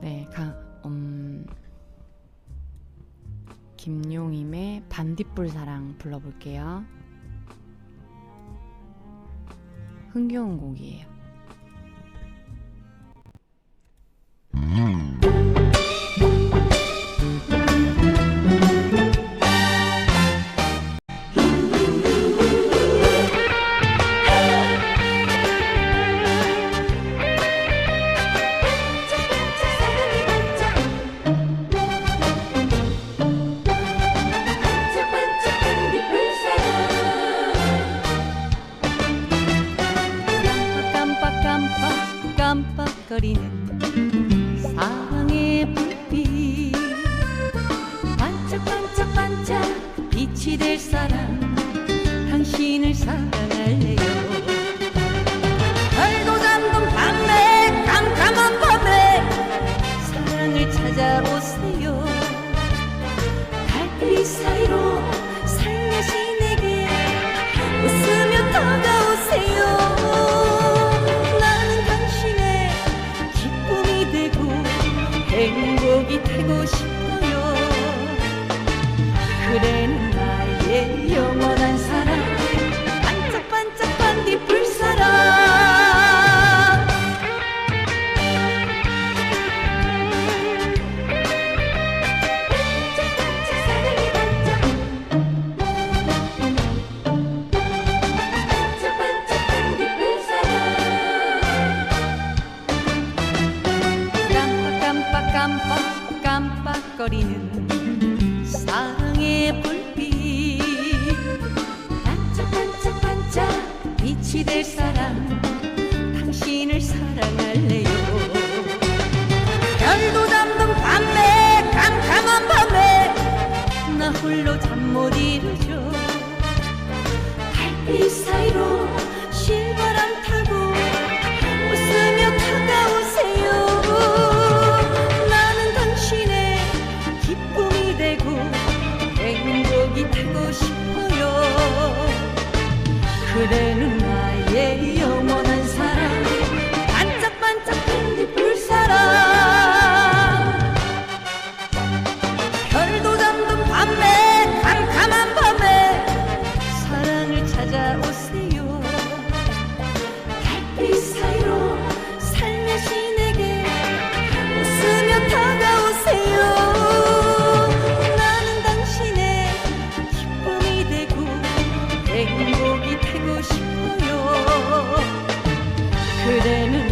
네, 가, 음, 김용임의 반딧불 사랑 불러볼게요. 흥겨운 곡이에요. 깜빡깜빡 깜빡거리는 사랑의 불빛. 반짝반짝 반짝 빛이 될 사람 당신을 사랑할 그래는 나의 영원한 사랑. 반짝반짝 반딧불 사랑. 깜빡깜빡깜빡 깜빡거리는 사랑 될 사람 당신을 사랑할래요? 별도 잡는 밤에 깜깜한 밤에 나 홀로 잠 못 이루죠. 달빛 사이로 실바람 타고 웃으며 다가오세요. 나는 당신의 기쁨이 되고 행복이 되고 싶어요. 그대는 찾아오세요. 달빛 사이로 살며시 내게 웃으며 다가오세요. 나는 당신의 기쁨이 되고 행복이 되고 싶어요. 그대는